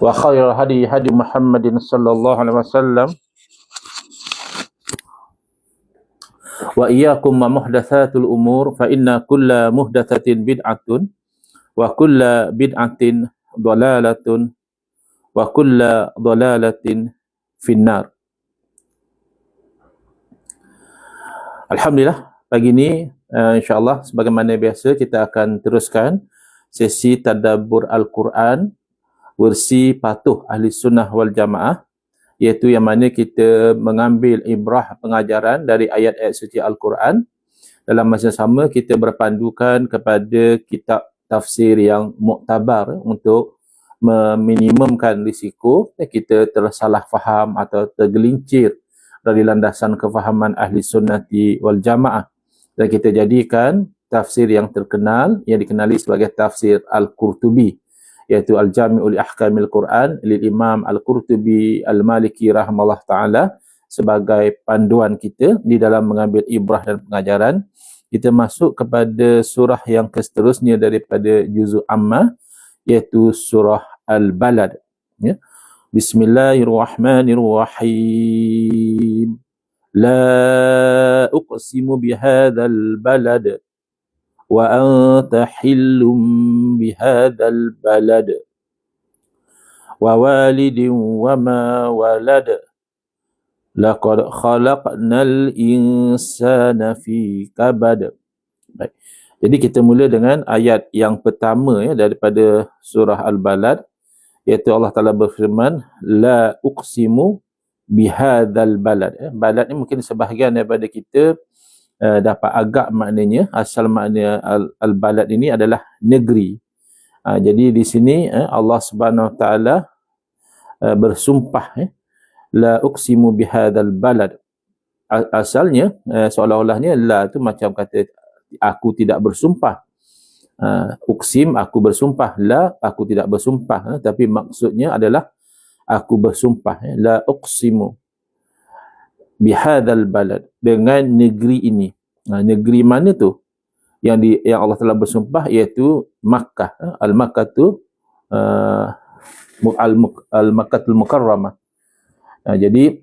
وخير الهدي هدي محمد صلى الله عليه وسلم وإياكم ومحدثات الأمور فإن كل محدثة بدعة وكل بدعة ضلالة وكل ضلالة في النار Alhamdulillah pagi ni uh, insyaAllah sebagaimana biasa kita akan teruskan sesi tadabbur Al-Quran versi patuh ahli sunnah wal jamaah iaitu yang mana kita mengambil ibrah pengajaran dari ayat-ayat suci Al-Quran. Dalam masa sama kita berpandukan kepada kitab tafsir yang muktabar untuk meminimumkan risiko kita tersalah faham atau tergelincir dari landasan kefahaman ahli sunnati wal jamaah. Dan kita jadikan tafsir yang terkenal yang dikenali sebagai tafsir Al-Qurtubi iaitu Al-Jami'ul Ahkamil Quran lil Imam Al-Qurtubi Al-Maliki rahimahullah taala sebagai panduan kita di dalam mengambil ibrah dan pengajaran. Kita masuk kepada surah yang seterusnya daripada juzuk amma iaitu surah Al-Balad. Ya. Bismillahirrahmanirrahim. La uqsimu bihadzal balad. وأنت حل بهذا البلد ووالد وما ولد لقد خلقنا الإنسان في كبد Baik. Jadi kita mula dengan ayat yang pertama ya daripada surah Al-Balad iaitu Allah Taala berfirman la uqsimu bihadzal balad. Ya, balad ni mungkin sebahagian daripada kita uh, dapat agak maknanya asal makna al-balad ini adalah negeri. Uh, jadi di sini uh, Allah Subhanahu Wa Taala uh, bersumpah eh, la uqsimu bihadzal balad. Asalnya uh, seolah-olahnya la tu macam kata aku tidak bersumpah. Uh, uksim aku bersumpah la aku tidak bersumpah uh, tapi maksudnya adalah aku bersumpah eh, la uqsimu bihadzal balad dengan negeri ini. Ha, negeri mana tu? Yang di yang Allah telah bersumpah iaitu Makkah. Ha, al Makkah tu uh, al al Makkatul Mukarramah. Ha, jadi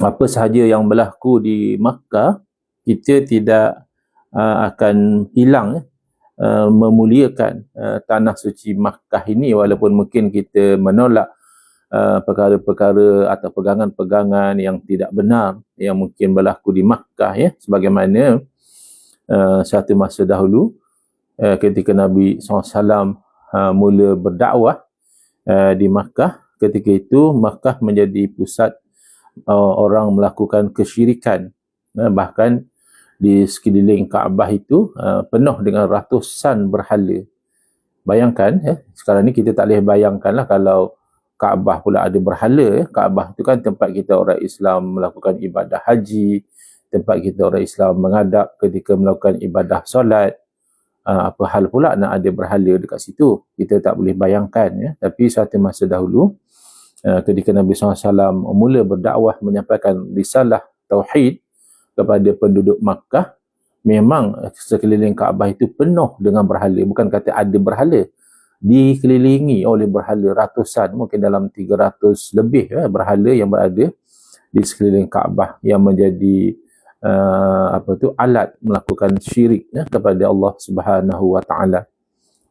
apa sahaja yang berlaku di Makkah kita tidak uh, akan hilang uh, memuliakan uh, tanah suci Makkah ini walaupun mungkin kita menolak Uh, perkara-perkara atau pegangan-pegangan yang tidak benar yang mungkin berlaku di Makkah ya. Sebagaimana uh, satu masa dahulu uh, ketika Nabi SAW uh, mula berdakwah uh, di Makkah. Ketika itu Makkah menjadi pusat uh, orang melakukan kesyirikan uh, bahkan di sekeliling Kaabah itu uh, penuh dengan ratusan berhala. Bayangkan ya sekarang ni kita tak boleh bayangkanlah kalau Kaabah pula ada berhala. Kaabah tu kan tempat kita orang Islam melakukan ibadah haji, tempat kita orang Islam menghadap ketika melakukan ibadah solat. Uh, apa hal pula nak ada berhala dekat situ? Kita tak boleh bayangkan. Ya. Tapi suatu masa dahulu, uh, ketika Nabi SAW mula berdakwah menyampaikan risalah Tauhid kepada penduduk Makkah, memang sekeliling Kaabah itu penuh dengan berhala. Bukan kata ada berhala, dikelilingi oleh berhala ratusan mungkin dalam 300 lebih ya, berhala yang berada di sekeliling Kaabah yang menjadi uh, apa tu alat melakukan syirik ya, kepada Allah Subhanahu wa taala.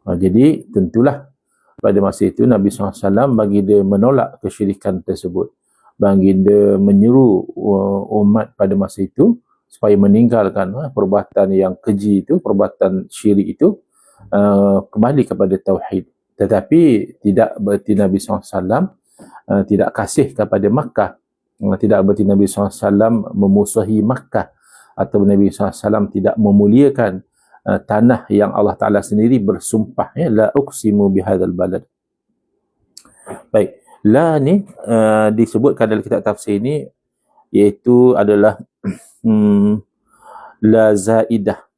Uh, jadi tentulah pada masa itu Nabi SAW bagi dia menolak kesyirikan tersebut. Bagi dia menyuruh uh, umat pada masa itu supaya meninggalkan uh, perbuatan yang keji itu, perbuatan syirik itu Uh, kembali kepada tauhid. Tetapi tidak berarti Nabi SAW uh, tidak kasih kepada Makkah. Uh, tidak berarti Nabi SAW memusuhi Makkah atau Nabi SAW tidak memuliakan uh, tanah yang Allah Ta'ala sendiri bersumpah ya, la uqsimu bihadal balad. Baik. La ni uh, disebutkan dalam kitab tafsir ini iaitu adalah hmm, la zaidah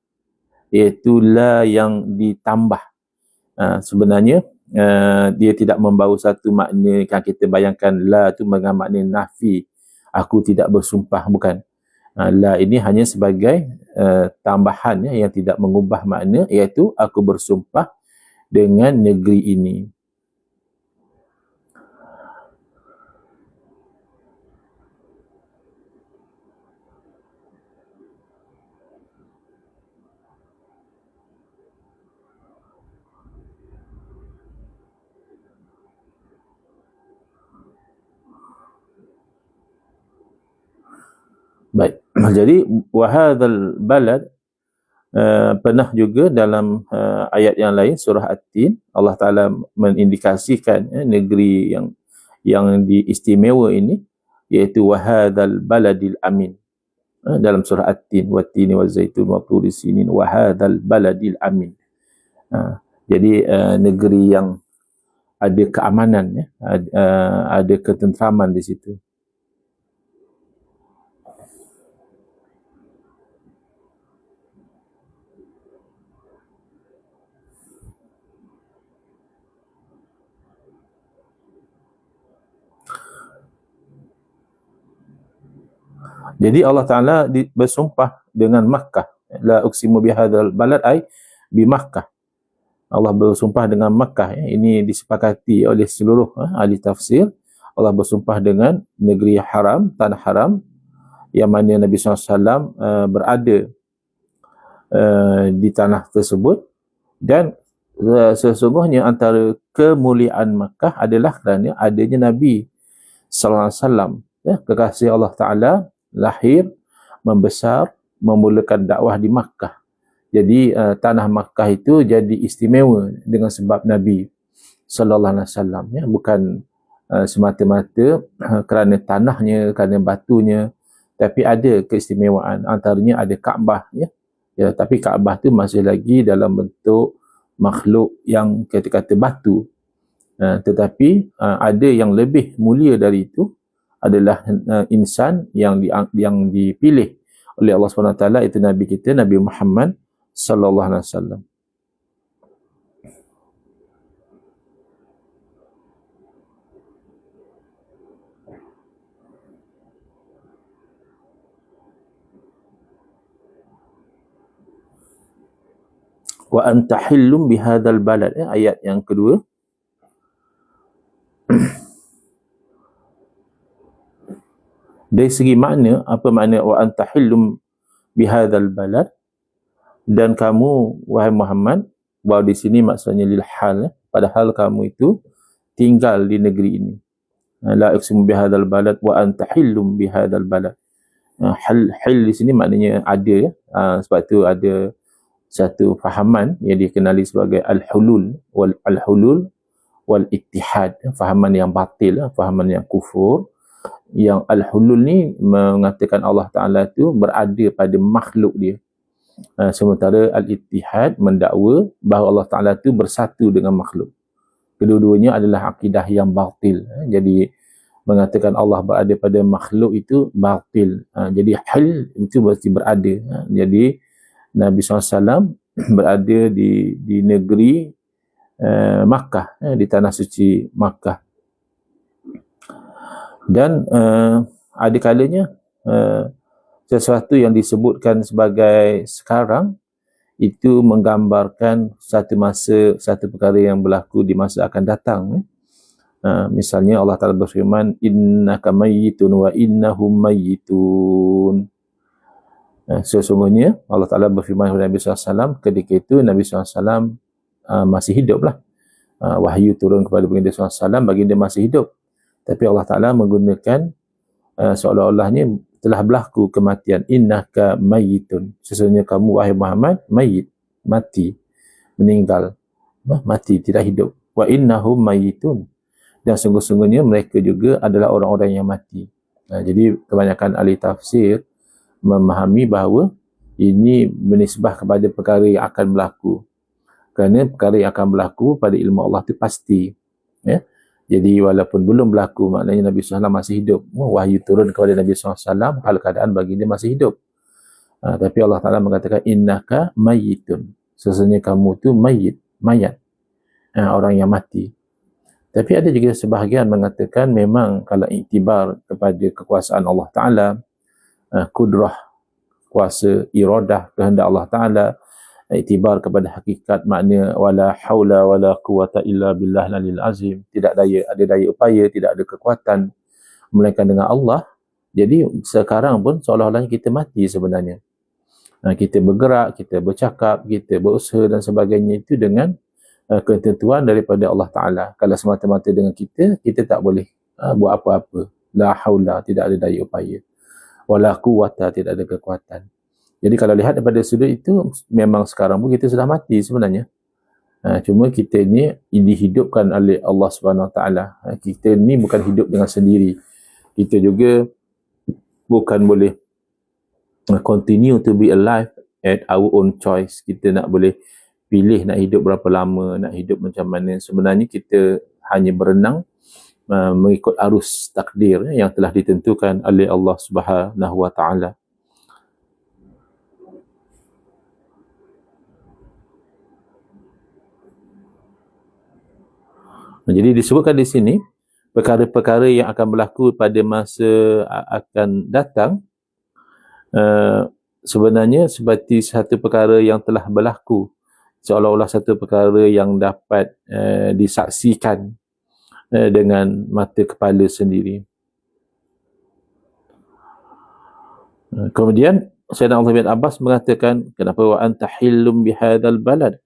iaitu la yang ditambah. Uh, sebenarnya uh, dia tidak membawa satu makna yang kita bayangkan la tu dengan makna nafi. Aku tidak bersumpah bukan. Uh, la ini hanya sebagai uh, tambahan ya, yang tidak mengubah makna iaitu aku bersumpah dengan negeri ini. Baik. Jadi wahadzal balad uh, pernah juga dalam uh, ayat yang lain surah At-Tin Allah Taala mengindikasikan uh, negeri yang yang diistimewa ini iaitu wahadzal baladil amin. Uh, dalam surah At-Tin wa tini wa zaitun wa turi sinin wahadzal baladil amin. Uh, jadi uh, negeri yang ada keamanan ya, uh, ada ketenteraman di situ. Jadi Allah Taala bersumpah dengan Makkah. La uksimu bihadzal balad ai bi Makkah. Allah bersumpah dengan Makkah. Ya. Ini disepakati oleh seluruh ha, ahli tafsir. Allah bersumpah dengan negeri haram, tanah haram yang mana Nabi SAW uh, berada uh, di tanah tersebut dan uh, sesungguhnya antara kemuliaan Makkah adalah kerana adanya Nabi wasallam ya kekasih Allah taala lahir, membesar, memulakan dakwah di Makkah. Jadi uh, tanah Makkah itu jadi istimewa dengan sebab Nabi sallallahu alaihi wasallam ya. Bukan uh, semata-mata uh, kerana tanahnya kerana batunya tapi ada keistimewaan. Antaranya ada Kaabah ya. Ya tapi Kaabah tu masih lagi dalam bentuk makhluk yang kata-kata batu. Uh, tetapi uh, ada yang lebih mulia dari itu adalah uh, insan yang di, yang dipilih oleh Allah SWT itu Nabi kita Nabi Muhammad sallallahu alaihi wasallam. Wa anta hillum bihadzal balad eh, ayat yang kedua dari segi makna apa makna wa anta hillum bihadzal balad? Dan kamu wahai Muhammad bahawa di sini maksudnya lil hal padahal kamu itu tinggal di negeri ini. La uqsimu bihadzal balad wa anta hillum bihadzal balad. Hal hal di sini maknanya ada ya. Ha, sebab tu ada satu fahaman yang dikenali sebagai al-hulul wal al-hulul wal ittihad fahaman yang batil fahaman yang kufur yang al-hulul ni mengatakan Allah Taala tu berada pada makhluk dia. Uh, sementara al-ittihad mendakwa bahawa Allah Taala tu bersatu dengan makhluk. Kedua-duanya adalah akidah yang batil. Uh, jadi mengatakan Allah berada pada makhluk itu batil. Uh, jadi hal itu mesti berada. Uh, jadi Nabi SAW berada di di negeri uh, Makkah, uh, di tanah suci Makkah dan uh, ada kalanya uh, sesuatu yang disebutkan sebagai sekarang itu menggambarkan satu masa satu perkara yang berlaku di masa akan datang eh. uh, misalnya Allah Taala berfirman innaka mayyitun wa innahum mayyitun. Uh, sesungguhnya Allah Taala berfirman kepada Nabi SAW ketika itu Nabi SAW uh, masih hidup lah uh, wahyu turun kepada Nabi SAW baginda masih hidup tapi Allah Taala menggunakan uh, seolah-olahnya telah berlaku kematian. Innaka mayyitun. Sesungguhnya kamu wahai Muhammad mayit mati meninggal. Mati tidak hidup. Wa innahum mayyitun. Dan sungguh-sungguhnya mereka juga adalah orang-orang yang mati. Uh, jadi kebanyakan ahli tafsir memahami bahawa ini menisbah kepada perkara yang akan berlaku. Kerana perkara yang akan berlaku pada ilmu Allah itu pasti ya jadi walaupun belum berlaku maknanya Nabi SAW masih hidup. Oh, wahyu turun kepada Nabi SAW hal keadaan bagi dia masih hidup. Uh, tapi Allah Ta'ala mengatakan innaka mayitun. Sesungguhnya kamu tu mayit, mayat. Uh, orang yang mati. Tapi ada juga sebahagian mengatakan memang kalau iktibar kepada kekuasaan Allah Ta'ala, uh, kudrah, kuasa, iradah, kehendak Allah Ta'ala, iktibar kepada hakikat makna wala haula wala quwata illa billah lalil azim. Tidak daya ada daya upaya tidak ada kekuatan melainkan dengan Allah. Jadi sekarang pun seolah-olahnya kita mati sebenarnya. Nah, kita bergerak kita bercakap kita berusaha dan sebagainya itu dengan uh, ketentuan daripada Allah Taala. Kalau semata-mata dengan kita kita tak boleh uh, buat apa-apa. La haula tidak ada daya upaya. Wala quwata tidak ada kekuatan jadi kalau lihat daripada sudut itu memang sekarang pun kita sudah mati sebenarnya. Ha, cuma kita ni dihidupkan oleh Allah Subhanahu Wa Taala. Ha, kita ni bukan hidup dengan sendiri. Kita juga bukan boleh continue to be alive at our own choice. Kita nak boleh pilih nak hidup berapa lama nak hidup macam mana. Sebenarnya kita hanya berenang uh, mengikut arus takdir yang telah ditentukan oleh Allah Subhanahu wa taala Jadi disebutkan di sini perkara-perkara yang akan berlaku pada masa akan datang uh, sebenarnya seperti satu perkara yang telah berlaku seolah-olah satu perkara yang dapat uh, disaksikan uh, dengan mata kepala sendiri. Kemudian Sayyidina Allah bin Abbas mengatakan kenapa wa anta hillum bihadzal balad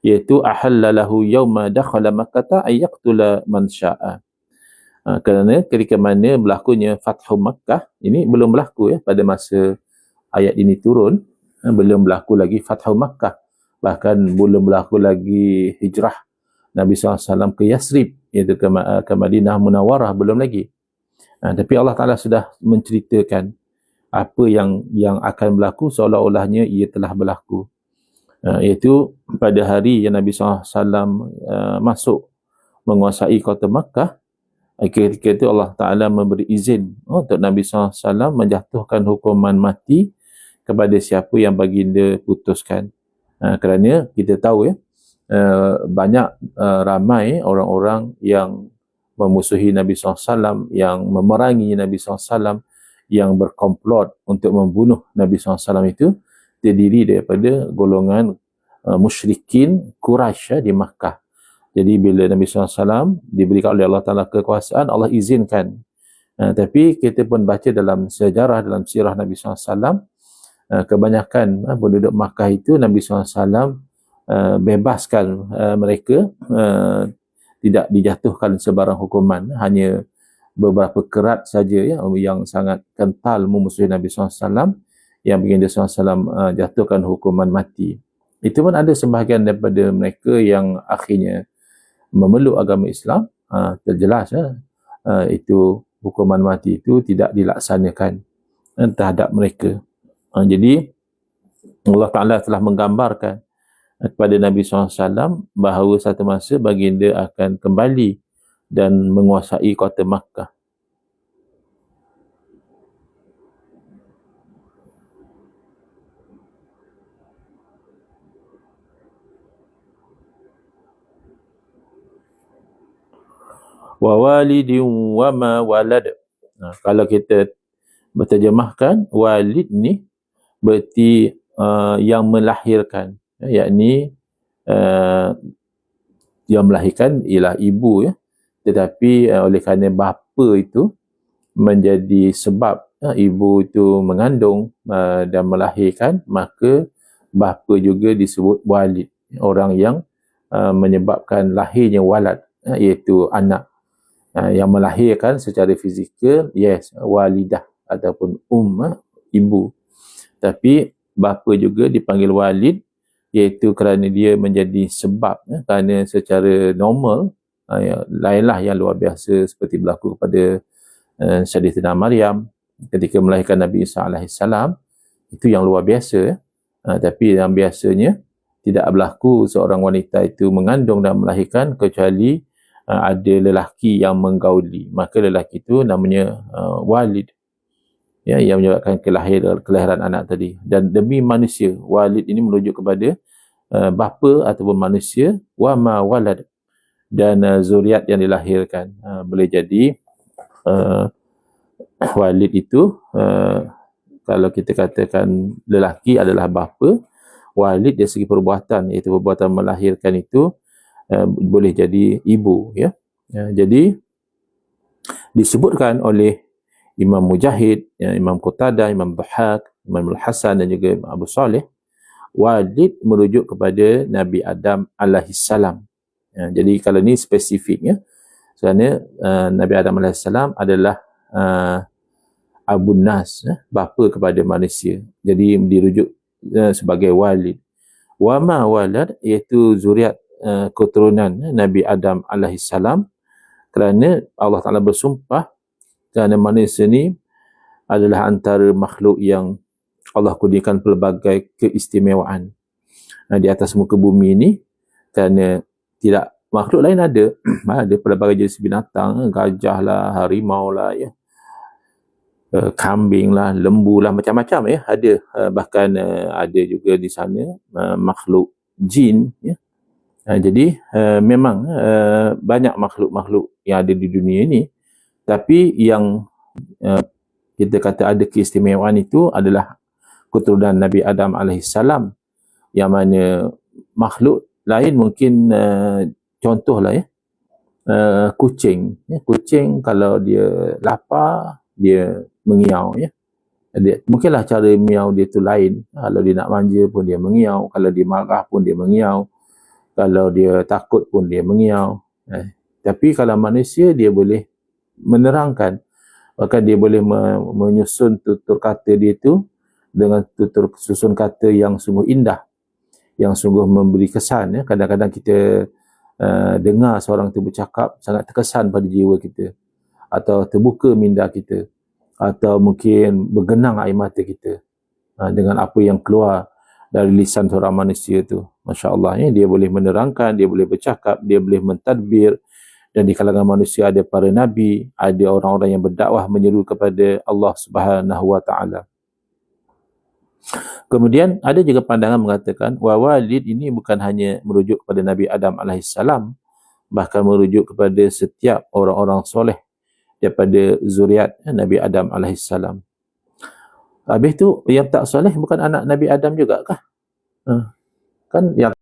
iaitu ahallalahu yawma dakhala makkah ayaqtula man syaa. Uh, kerana ketika mana berlakunya fathu makkah ini belum berlaku ya pada masa ayat ini turun uh, belum berlaku lagi fathu makkah. Bahkan belum berlaku lagi hijrah Nabi SAW ke Yasrib iaitu ke, ke Madinah Munawarah belum lagi. Uh, tapi Allah Ta'ala sudah menceritakan apa yang yang akan berlaku seolah-olahnya ia telah berlaku uh, iaitu pada hari yang Nabi SAW uh, masuk menguasai kota Makkah uh, ketika itu Allah Ta'ala memberi izin uh, untuk Nabi SAW menjatuhkan hukuman mati kepada siapa yang baginda putuskan. Uh, kerana kita tahu ya uh, banyak uh, ramai orang-orang yang memusuhi Nabi SAW yang memerangi Nabi SAW yang berkomplot untuk membunuh Nabi SAW itu terdiri daripada golongan uh, musyrikin Quraisy ya, di Makkah. Jadi bila Nabi SAW diberikan oleh Allah Ta'ala kekuasaan, Allah izinkan. Uh, tapi kita pun baca dalam sejarah, dalam sirah Nabi SAW, uh, kebanyakan uh, penduduk Makkah itu Nabi SAW uh, bebaskan uh, mereka, uh, tidak dijatuhkan sebarang hukuman, hanya beberapa kerat saja ya, yang sangat kental memusuhi Nabi SAW yang baginda SAW uh, jatuhkan hukuman mati. Itu pun ada sebahagian daripada mereka yang akhirnya memeluk agama Islam, uh, terjelas uh, itu hukuman mati itu tidak dilaksanakan uh, terhadap mereka. Uh, jadi Allah Ta'ala telah menggambarkan uh, kepada Nabi SAW bahawa satu masa baginda akan kembali dan menguasai kota Makkah. Wa walidin wa ma walad. Nah, kalau kita berterjemahkan walid ni berarti uh, yang melahirkan. Ya, yakni uh, yang melahirkan ialah ibu ya. Tetapi uh, oleh kerana bapa itu menjadi sebab uh, ibu itu mengandung uh, dan melahirkan maka bapa juga disebut walid. Orang yang uh, menyebabkan lahirnya walad uh, iaitu anak uh, yang melahirkan secara fizikal yes walidah ataupun um uh, ibu. Tapi bapa juga dipanggil walid iaitu kerana dia menjadi sebab uh, kerana secara normal uh, ya, lainlah yang luar biasa seperti berlaku kepada uh, Syeditina Maryam ketika melahirkan Nabi Isa AS itu yang luar biasa uh, tapi yang biasanya tidak berlaku seorang wanita itu mengandung dan melahirkan kecuali uh, ada lelaki yang menggauli. Maka lelaki itu namanya uh, walid. Ya yang menyebabkan kelahiran kelahiran anak tadi. Dan demi manusia walid ini merujuk kepada uh, bapa ataupun manusia wa ma walad. Dan uh, zuriat yang dilahirkan. Uh, boleh jadi uh, walid itu uh, kalau kita katakan lelaki adalah bapa walid dari segi perbuatan iaitu perbuatan melahirkan itu uh, boleh jadi ibu ya. ya jadi disebutkan oleh Imam Mujahid, ya, Imam Qutadah, Imam Dhahak, Imam Al-Hasan dan juga Imam Abu Saleh walid merujuk kepada Nabi Adam alaihi salam. Ya, jadi kalau ni spesifiknya kerana uh, Nabi Adam alaihi salam adalah uh, abun nas eh, bapa kepada manusia jadi dirujuk eh, sebagai walid wa ma walad iaitu zuriat eh, keturunan eh, Nabi Adam alaihi salam. Kerana Allah Taala bersumpah kerana manusia ni adalah antara makhluk yang Allah kurniakan pelbagai keistimewaan uh, di atas muka bumi ini kerana tidak makhluk lain ada. Ada pelbagai jenis binatang gajah lah harimau lah ya. Uh, kambing lah lembu lah macam-macam ya. Ada uh, bahkan uh, ada juga di sana uh, makhluk jin ya uh, jadi uh, memang uh, banyak makhluk-makhluk yang ada di dunia ini tapi yang uh, kita kata ada keistimewaan itu adalah keturunan Nabi Adam alaihissalam yang mana makhluk lain mungkin uh, contohlah ya uh, kucing. Ya kucing kalau dia lapar dia mengiau ya. Dia, mungkinlah cara miau dia tu lain. Kalau dia nak manja pun dia mengiau kalau dia marah pun dia mengiau kalau dia takut pun dia mengiau eh. tapi kalau manusia dia boleh menerangkan bahkan dia boleh menyusun tutur kata dia tu dengan tutur susun kata yang sungguh indah yang sungguh memberi kesan ya kadang-kadang kita uh, dengar seorang tu bercakap sangat terkesan pada jiwa kita atau terbuka minda kita atau mungkin bergenang air mata kita uh, dengan apa yang keluar dari lisan seorang manusia tu masya-Allah ya dia boleh menerangkan dia boleh bercakap dia boleh mentadbir dan di kalangan manusia ada para nabi ada orang-orang yang berdakwah menyeru kepada Allah Subhanahu wa taala Kemudian ada juga pandangan mengatakan wa walid ini bukan hanya merujuk kepada Nabi Adam alaihissalam bahkan merujuk kepada setiap orang-orang soleh daripada zuriat Nabi Adam alaihissalam. Habis tu yang tak soleh bukan anak Nabi Adam juga kah? Ha. Kan yang